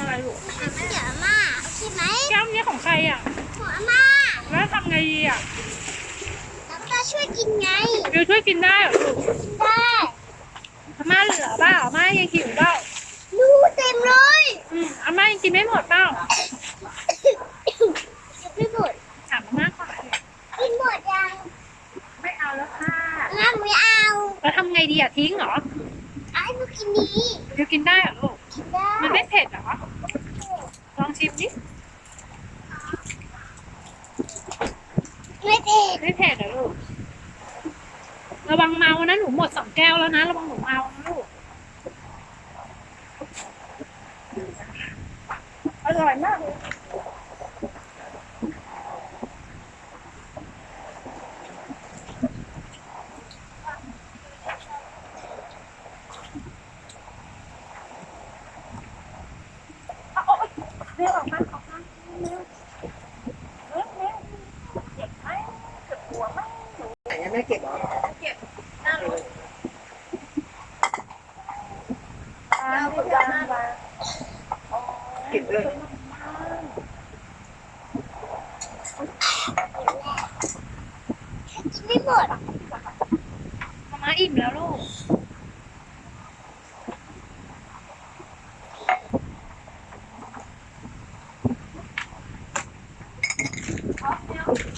อะไรลูกเดี๋ยวมาโอเคไหมแก้วนี้ของใครอะหัวมาแล้วทำไงดีอะแล้วก็ช่วยกินไงบิวช่วยกินได้เหรอลูกกินได้อาม่าเหลือเปล่าอาม่ายังหิวเปล่าดูเต็มเลยอืมอาม่ายังกินไม่หมดเปล่ายังไม่หมดถามอาม่าก่อนกินหมดยังไม่เอาแล้วค่ะน้ำไม่เอาแล้วทำไงดีอะทิ้งเหรอ ไอ้พวกกินนี้บิวกินได้เหรอลูก กินได้มันไม่เผ็ดเหรอ ลองชิมดิ ไม่เผ็ดไม่เผ็ดเหรอลูก ระวังเมานะหนูหมดสองแก้วแล้วนะ ระวังหนูเมานะลูก อร่อยมากเลย เอาเอาเอาเร็วออกมาออกมาเร็วเร็วเร็วเจ็บไหมเจ็บ หัวไหมไหนยังไม่เก็บเหรอหน้ารถเราฝึกยามาเก็บเลยไม่หมดมามาอิ่มแล้วลูกก